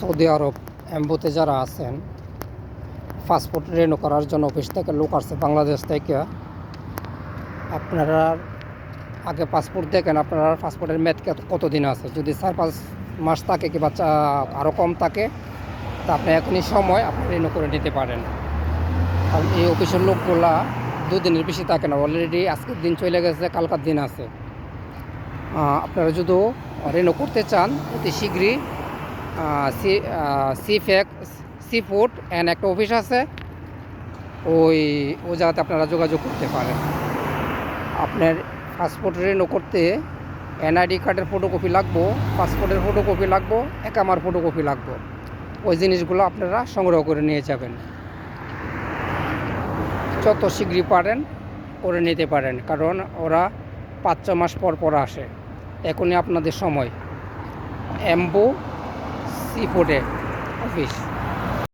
Saudi আরব এম্বুতে যারা আছেন passport রেনু করার জন্য অফিস থেকে লোক আসছে বাংলাদেশ থেকে, আপনারা আগে পাসপোর্ট দেখেন, আপনার পাসপোর্টের মেয়াদ কত- কতদিন আছে? যদি চার পাঁচ মাস থাকে কিংবা আরও কম থাকে, তা আপনি এখনই সময় আপনি রেনু করে নিতে পারেন। কারণ এই অফিসের লোকগুলা দুদিনের বেশি থাকে না অলরেডি আজকের দিন চলে গেছে, কালকার দিন আছে। আপনারা যদি রেনু করতে চান, অতি শীঘ্রই সি সি ফেক, সি ফুড অ্যান্ড একটা অফিস আছে। ওই, ও জায়গাতে আপনারা যোগাযোগ করতে পারেন। আপনার পাসপোর্ট রেনু করতে এনআইডি কার্ডের ফটোকপি লাগবো পাসপোর্টের ফটোকপি লাগবো একামার ফটোকপি লাগবো। ওই জিনিসগুলো আপনারা সংগ্রহ করে নিয়ে যাবেন। যত শীঘ্রই পারেন, করে নিতে পারেন, কারণ ওরা পাঁচ ছ মাস পর পর আসে। এখনই আপনাদের সময়। এম্বো সি পোর্টে অফিস